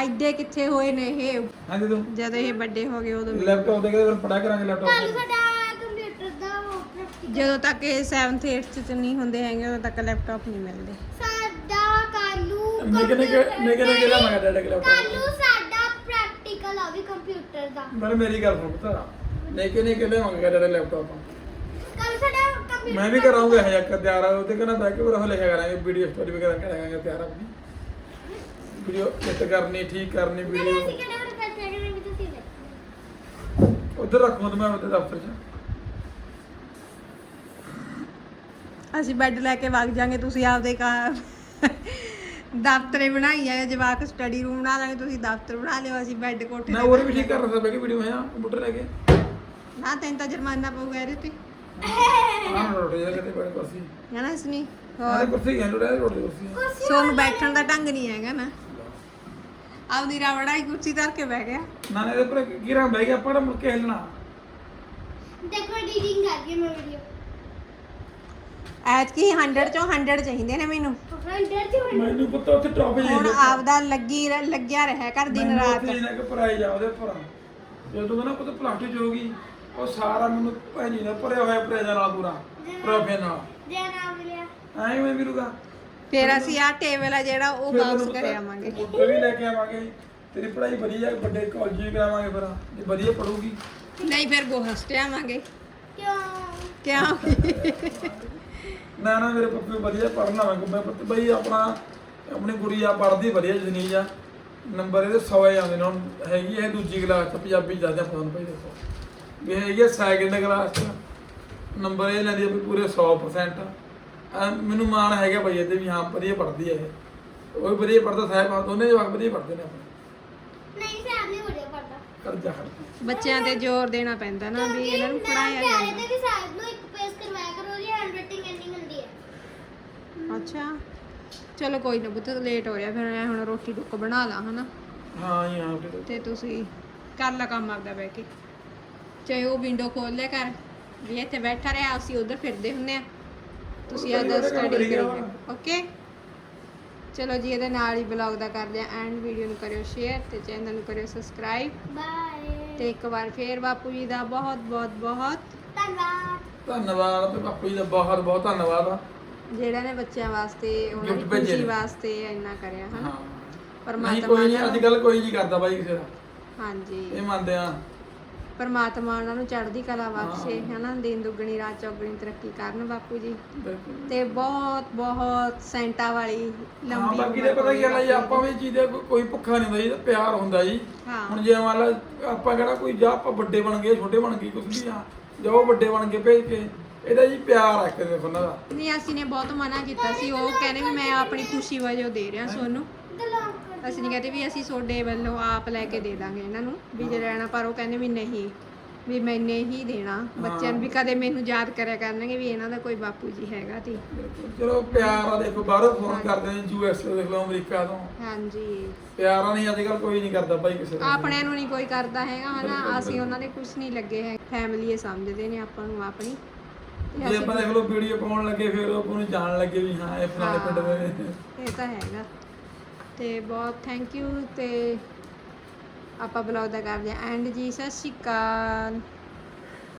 ਐਡੇ ਕਿੱਥੇ ਹੋਏ ਨੇ ਇਹ? ਹਾਂਜੀ ਤੂੰ। ਜਦ ਇਹ ਵੱਡੇ ਹੋ ਗਏ ਉਦੋਂ ਲੈਪਟਾਪ ਦੇ ਕੇ ਫਿਰ ਪੜਾ ਕਰਾਂਗੇ ਲੈਪਟਾਪ ਕੱਲ ਸਾਡਾ ਕੰਪਿਊਟਰ ਦਾ ਉਹ practical- ਜਦੋਂ ਤੱਕ ਇਹ 7th 8th 'ਚ ਨਹੀਂ ਹੁੰਦੇ ਹੈਗੇ ਉਦੋਂ ਤੱਕ ਲੈਪਟਾਪ ਨਹੀਂ ਮਿਲਦੇ। ਸਾਡਾ ਕਾਲੂ ਨਿੱਕੇ ਨਿੱਕੇ ਨਿੱਕੇ ਨਿੱਕੇ ਦਾ ਮੈਂ ਡੈਡ ਲੈਪਟਾਪ ਕਾਲੂ ਸਾਡਾ ਪ੍ਰੈਕਟੀਕਲ ਆ ਵੀ ਕੰਪਿਊਟਰ ਦਾ। ਮੈਂ ਮੇਰੀ ਗੱਲ ਸੁਣ ਪੁੱਤ। ਨਿੱਕੇ ਨਿੱਕੇ ਲਿਆਵਾਂਗੇ ਡੈਡ ਲੈਪਟਾਪ ਕੱਲ ਸਾਡਾ ਮੈਂ ਵੀ ਕਰਾਂਗਾ ਇਹ ਇੱਕ ਤਿਆਰ ਆ ਉਹਤੇ ਕਹਿੰਦਾ ਬੈਕ ਉਹ ਲਿਖਿਆ ਕਰਾਂਗੇ ਵੀਡੀਓ ਸਟੋਰੀ ਵਗੈਰਾ ਕਰਾਂਗੇ ਤਿਆਰ ਆਪਣੀ ਵੀਡੀਓ ਕਿਤ ਕਰਨੀ ਠੀਕ ਕਰਨੀ ਵੀਡੀਓ ਅਸੀਂ ਕਿਹੜੇ ਹੋਰ ਪੈਸੇ ਹੈਗੇ ਨੇ ਵੀ ਤੁਸੀਂ ਦੇਖੋ ਉਧਰ ਰੱਖੋ ਤੇ ਮੈਂ ਉਹਦੇ ਦਫ਼ਤਰ 'ਚ। ਅਸੀਂ ਬੈੱਡ ਲੈ ਕੇ ਵਗ ਜਾਾਂਗੇ ਤੁਸੀਂ ਆਪਦੇ ਘਰ। ਦਫ਼ਤਰੇ ਬਣਾਈ ਆਏ ਜਵਾਕ ਸਟੱਡੀ ਰੂਮ ਬਣਾ ਲਾਂਗੇ ਤੁਸੀਂ ਦਫ਼ਤਰ ਬਣਾ ਲਿਓ ਅਸੀਂ ਬੈੱਡ ਕੋਠੇ ਮੈਂ ਤੇ ਹੋਰ ਵੀ ਠੀਕ ਕਰ ਰਹਾ ਸੀ ਵੀਡੀਓ ਹੈ ਕੰਪਿਊਟਰ ਲੈ ਕੇ। ਨਾ ਤੈਨੂੰ ਤਾਂ ਜੁਰਮਾਨਾ ਪਊਗਾ ਇਹਦੇ ਤੇ। ਆਹ ਰੋਟ ਜਾ ਕਿਤੇ ਬੜੀ ਕੁਰਸੀ। ਹੈ ਨਾ ਇਸਨੀ ਆਹ ਹੋਰ? ਕੁਰਸੀ ਹੈ ਰੋਟ ਰੋਟ ਕੁਰਸੀ ਸੋਨੂੰ ਬੈਠਣ ਦਾ ਢੰਗ ਨਹੀਂ ਹੈਗਾ ਨਾ। ਆਪਦੀ ਰਾਵੜਾ ਹੀ ਕੁਰਸੀ ਧਰ ਕੇ ਬਹਿ ਗਿਆ। ਨਾ ਨਾ ਇਹਦੇ ਪਰ ਗਿਰਾਂ ਬਹਿ ਗਿਆ ਆਪਾਂ ਤਾਂ ਮੁੜ ਕੇ ਹਿੱਲਣਾ। ਦੇਖੋ ਐਡੀਟਿੰਗ ਕਰ ਗਈ ਮੈਂ ਵੀਡੀਓ ਐਤਕੀ 100 ਚੋਂ 100 ਚਾਹੀਦੇ ਨੇ ਮੈਨੂੰ। ਹੰਡਰ ਚ ਮੈਨੂੰ ਪਤਾ ਉੱਥੇ ਟੌਪ ਜੀ ਹੁਣ ਆਪਦਾ ਲੱਗੀ ਰ- ਲੱਗਿਆ ਰਿਹਾ ਕਰ ਦਿਨ ਰਾਤ। ਇਹਨਾਂ ਕਿ ਭਰਾਈ ਜਾ ਉਹਦੇ ਭਰਾ ਜਦੋਂ ਕਹਿੰਦਾ ਪੁੱਤ ਪਲਾਸਟਿਕ ਹੋ ਗਈ ਉਹ ਸਾਰਾ ਮੈਨੂੰ ਭੈਣੀ ਦਾ ਭਰਿਆ ਹੋਇਆ ਪ੍ਰੇਜਾ ਨਾਲ ਪੂਰਾ ਪ੍ਰੋਫੇ ਨਾਲ। ਜੇ ਨਾਮ ਲਿਆ ਐਂ ਮੈਂ ਮਿਲੂਗਾ ਫਿਰ ਅਸੀਂ ਆ ਟੇਬਲ ਆ ਜਿਹੜਾ ਉਹ ਤੈਨੂੰ ਕਰੇ ਆਵਾਂਗੇ। ਕੰਪਿਊਟਰ ਵੀ ਲੈ ਕੇ ਆਵਾਂਗੇ। ਤੇਰੀ ਪੜ੍ਹਾਈ ਵਧੀਆ ਵੱਡੇ ਕਾਲਜ ਵੀ ਕਰਾਵਾਂਗੇ ਫਿਰ ਜੇ ਵਧੀਆ ਪੜੂਗੀ ਨਹੀਂ ਫਿਰ ਗੋਹਸਟ ਆਵਾਂਗੇ। ਕਿਉਂ? ਕਿਉਂ? ਨਾ ਨਾ ਮੇਰੇ ਪੱਪੇ ਵਧੀਆ ਪੜਨਾ ਮੈਂ ਮੈਂ ਪੁੱਤ ਬਈ ਆਪਣਾ ਆਪਣੀ ਗੁੜੀਆ ਪੜਦੀ ਵਧੀਆ ਜਨੀਜ ਆ। ਨੰਬਰ ਇਹਦੇ 100 ਹੀ ਆਉਂਦੇ ਨੇ। ਹੁਣ ਹੈਗੀ ਹੈ ਦੂਜੀ ਕਲਾਸ ਚ ਪੰਜਾਬੀ ਜ਼ਿਆਦਾ ਫੋਨ ਪਈ ਦੇਖੋ ਵੀ ਹੈਗੀ ਹੈ ਸੈਕਿੰਡ ਕਲਾਸ ਚ ਨੰਬਰ ਇਹ ਲੈਂਦੀ ਆ ਵੀ ਪੂਰੇ 100% ਐਂ ਮੈਨੂੰ ਮਾਣ ਹੈਗਾ ਬਈ ਇਹਦੇ ਵੀ ਹਾਂ ਵਧੀਆ ਪੜਦੀ ਹੈ ਇਹ। ਉਹ ਵੀ ਵਧੀਆ ਪੜਦਾ ਸਾਹਿਬ ਆ ਦੋਨੇ ਜਵਾਕ ਵਧੀਆ ਪੜਦੇ ਨੇ ਆਪਣੇ। ਨਹੀਂ ਸੈਮ ਨਹੀਂ ਵਧੀਆ ਪੜਦਾ ਕਰ ਜਾ ਖੜ ਬੱਚਿਆਂ ਤੇ ਜ਼ੋਰ ਦੇਣਾ ਪੈਂਦਾ ਨਾ ਵੀ ਇਹਨਾਂ ਨੂੰ ਪੜਾਇਆ ਜਾਂਦਾ। ਤੇ ਵੀ ਸਾਹਿਬ ਨੂੰ ਇੱਕ ਪੇਜ ਕਰਵਾਇਆ ਕਰੋ ਉਹਦੀ ਹੈਂਡਰਾਈਟਿੰਗ ਇੰਨੀ ਹੁੰਦੀ ਹੈ ਅੱਛਾ। ਚਲੋ ਕੋਈ ਨਾ ਪੁੱਤ ਲੇਟ ਹੋ ਰਿਹਾ ਫਿਰ ਮੈਂ ਹੁਣ ਰੋਟੀ ਟੁੱਕ ਬਣਾ ਲਾ ਹਨਾ? ਹਾਂ ਫਿਰ। ਤੇ ਤੁਸੀਂ ਕਰ ਲਾ ਕੰਮ ਆਪਦਾ ਬਹਿ ਕੇ। ਚਾਹੇ ਉਹ ਵਿੰਡੋ ਖੋਲ ਲਿਆ ਕਰ। ਵੀ ਇੱਥੇ ਬੈਠਾ ਰਿਹਾ ਅਸੀਂ ਉਧਰ ਫਿਰਦੇ ਹੁੰਨੇ ਆ ਤੁਸੀਂ ਆਦਾ ਸਟੱਡੀ ਕਰੀ ਕਰੋ ਜਾਓ। ਓਕੇ ਚਲੋ ਜੀ ਇਹਦੇ ਨਾਲ ਹੀ ਬਲੌਗ ਦਾ ਕਰਦੇ ਆ ਐਂਡ ਵੀਡੀਓ ਨੂੰ ਕਰਿਓ ਸ਼ੇਅਰ ਤੇ ਚੈਨਲ ਨੂੰ ਕਰਿਓ ਸਬਸਕ੍ਰਾਈਬ ਬਾਏ ਤੇ ਇੱਕ ਵਾਰ ਫੇਰ ਬਾਪੂ ਜੀ ਦਾ ਬਹੁਤ ਬਹੁਤ ਬਹੁਤ ਧੰਨਵਾਦ। ਧੰਨਵਾਦ ਤੇ ਬਾਪੂ ਜੀ ਦਾ ਬਹੁਤ ਬਹੁਤ ਧੰਨਵਾਦ ਆ। ਜਿਹੜਾ ਨੇ ਬੱਚਿਆਂ ਵਾਸਤੇ ਉਹਨਾਂ ਦੀ Gift ਭੇਜੇ ਖੁਸ਼ੀ ਨੇ। ਵਾਸਤੇ ਇੰਨਾ ਕਰਿਆ ਹਨਾ? ਹਾਂ। ਨਹੀਂ ਪਰਮਾਤਮਾ ਕੋਈ ਨਹੀਂ ਅੱਜ ਕੱਲ ਕੋਈ ਨਹੀਂ ਕਰਦਾ ਬਾਈ ਕਿਸੇ ਦਾ। ਹਾਂਜੀ। ਇਹ ਮੰਨਦੇ ਆ। ਪਰਮਾਤਮਾ ਉਹਨਾਂ ਨੂੰ ਚੜ੍ਹਦੀ ਕਲਾ ਬਖਸ਼ੇ ਹਨਾ? ਦਿਨ ਦੁੱਗਣੀ ਰਾਤ ਚੌਗਣੀ ਤਰੱਕੀ ਕਰਨ ਬਾਪੂ ਜੀ। ਬਿਲਕੁਲ। ਤੇ ਬਹੁਤ ਬਹੁਤ ਸੈਂਟਾ ਵਾਲੀ ਹਾਂ ਲੰਬੀ ਬਾਕੀ ਦੇ ਪਤਾ ਕੀ ਗੱਲ ਹੈ ਜੀ ਆਪਾਂ ਵੀ ਚੀਜ਼ ਦੇ ਕੋਈ ਭੁੱਖਾ ਨਹੀਂ ਹੁੰਦਾ ਜੀ ਇਹ ਤਾਂ ਪਿਆਰ ਹੁੰਦਾ ਜੀ। ਹਾਂ। ਹੁਣ ਜੇ ਮੰਨ ਲਾ ਆਪਾਂ ਕਿਹੜਾ ਕੋਈ ਜਾਂ ਆਪਾਂ ਵੱਡੇ ਬਣ ਗਏ ਛੋਟੇ ਬਣ ਗਏ ਕੁਝ ਵੀ ਆ ਜਾਂ ਉਹ ਵੱਡੇ ਬਣ ਕੇ ਭੇਜ ਕੇ ਇਹਦਾ ਜੀ ਪਿਆਰ ਆ ਇੱਕ ਦੇ ਉਹਨਾਂ ਦਾ। ਨਹੀਂ ਅਸੀਂ ਨੇ ਬਹੁਤ ਮਨਾ ਕੀਤਾ ਸੀ ਉਹ ਕਹਿੰਦੇ ਵੀ ਮੈਂ ਆਪਣੀ ਖੁਸ਼ੀ ਵਜੋਂ ਦੇ ਰਿਹਾ ਸੋਨੂੰ। ਅਸੀਂ ਨਹੀਂ ਕਹਿੰਦੇ ਵੀ ਅਸੀਂ ਤੁਹਾਡੇ ਵੱਲੋਂ ਆਪ ਲੈ ਕੇ ਦੇ ਦਾਂਗੇ ਇਹਨਾਂ ਨੂੰ ਵੀ ਜੇ ਰਹਿਣਾ ਪਰ ਉਹ ਕਹਿੰਦੇ ਵੀ ਨਹੀਂ ਵੀ ਮੈਨੇ ਹੀ ਦੇਣਾ। ਬੱਚਿਆਂ ਨੂੰ ਵੀ ਕਦੇ ਮੈਨੂੰ ਯਾਦ ਕਰਿਆ ਕਰਨਗੇ ਵੀ ਇਹਨਾਂ ਦਾ ਕੋਈ ਬਾਪੂ ਜੀ ਹੈਗਾ ਤੇ। ਚਲੋ ਪਿਆਰ ਆ ਦੇਖੋ ਬਾਹਰੋਂ ਫੋਨ ਕਰਦੇ ਨੇ ਯੂ ਐਸ ਤੋਂ ਦੇਖ ਲਓ ਅਮਰੀਕਾ ਤੋਂ। ਹਾਂਜੀ। ਪਿਆਰ ਨਹੀਂ ਅੱਜ ਕੱਲ ਕੋਈ ਨਹੀਂ ਕਰਦਾ ਬਾਈ ਕਿਸੇ ਦਾ। ਆਪਣਿਆਂ ਨੂੰ ਨਹੀਂ ਕੋਈ ਕਰਦਾ ਹੈਗਾ ਹਨਾ? ਅਸੀਂ ਉਹਨਾਂ ਦੇ ਕੁਝ ਨਹੀਂ ਲੱਗੇ ਹੈ ਫੈਮਿਲੀ ਇਹ ਸਮਝਦੇ ਨੇ ਆਪਾਂ ਨੂੰ ਆਪਣੀ। ਜੇ ਆਪਾਂ ਦੇਖ ਲਓ ਵੀਡੀਓ ਪਾਉਣ ਲੱਗੇ ਫਿਰ ਉਹ ਨੂੰ ਜਾਣ ਲੱਗੇ ਵੀ ਹਾਂ ਇਹ ਫਲਾਣੇ ਪਿੰਡ ਦੇ ਇਹ ਤਾਂ ਹੈਗਾ। ਤੇ ਬਹੁਤ ਥੈਂਕ ਯੂ ਤੇ ਆਪਾਂ ਬਲੌਗ ਦਾ ਕਰਦੇ ਹਾਂ। ਐਂਡ ਜੀ, ਸਤਿ ਸ਼੍ਰੀ ਅਕਾਲ।